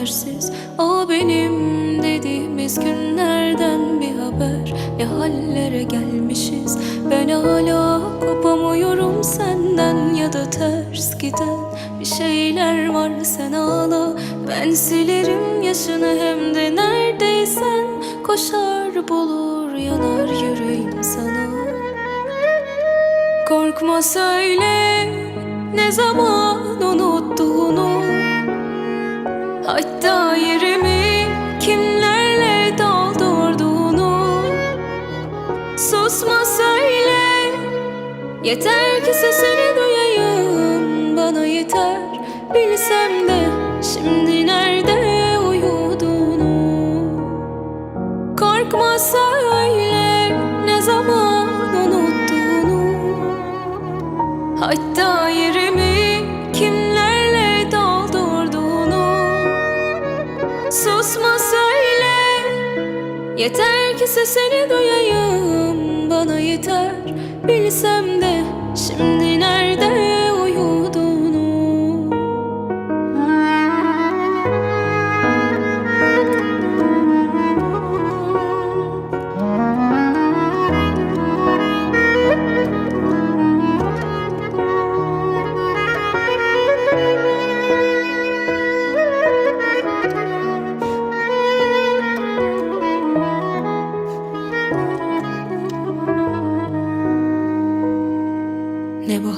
habersiz. O benim dediğimiz günlerden bir haber. Ne hallere gelmişiz. Ben hala kopamıyorum senden Ya da ters giden. Bir şeyler var Sen ağla ben silerim yaşını Hem de neredeysen. Koşar bulur yanar yüreğim sana. Korkma söyle ne zaman unuttuğunu Hatta yerimi kimlerle doldurduğunu Susma söyle Yeter ki sesini duyayım. Bana yeter bilsem de Şimdi Söyle. Yeter ki sesini duyayım Bana yeter. Bilsem de Şimdi nerede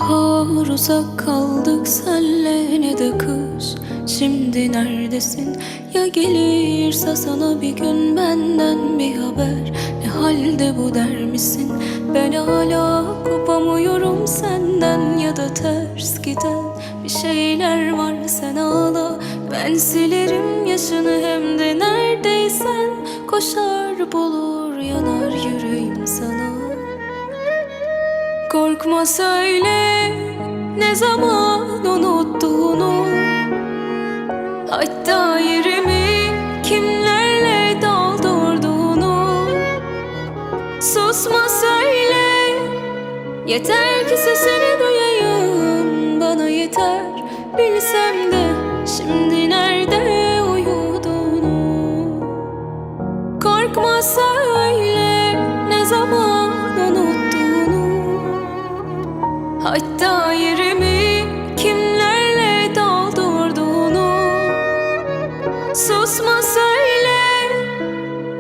bahar uzak kaldık senle ne de kış Şimdi neredesin? Ya gelirse sana bir gün benden bir haber. Ne halde bu der misin? Ben hala kopamıyorum senden Ya da ters giden. Bir şeyler var sen ağla. Ben silerim yaşını hem de neredeysen. Koşar bulur yanar yüreğim sana Korkma söyle ne zaman unuttuğunu. Hatta yerimi kimlerle doldurduğunu. Susma söyle. Yeter ki sesini duyayım Bana yeter. Bilsem de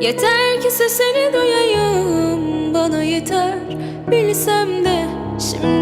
Yeter ki sesini duyayım Bana yeter. Bilsem de Şimdi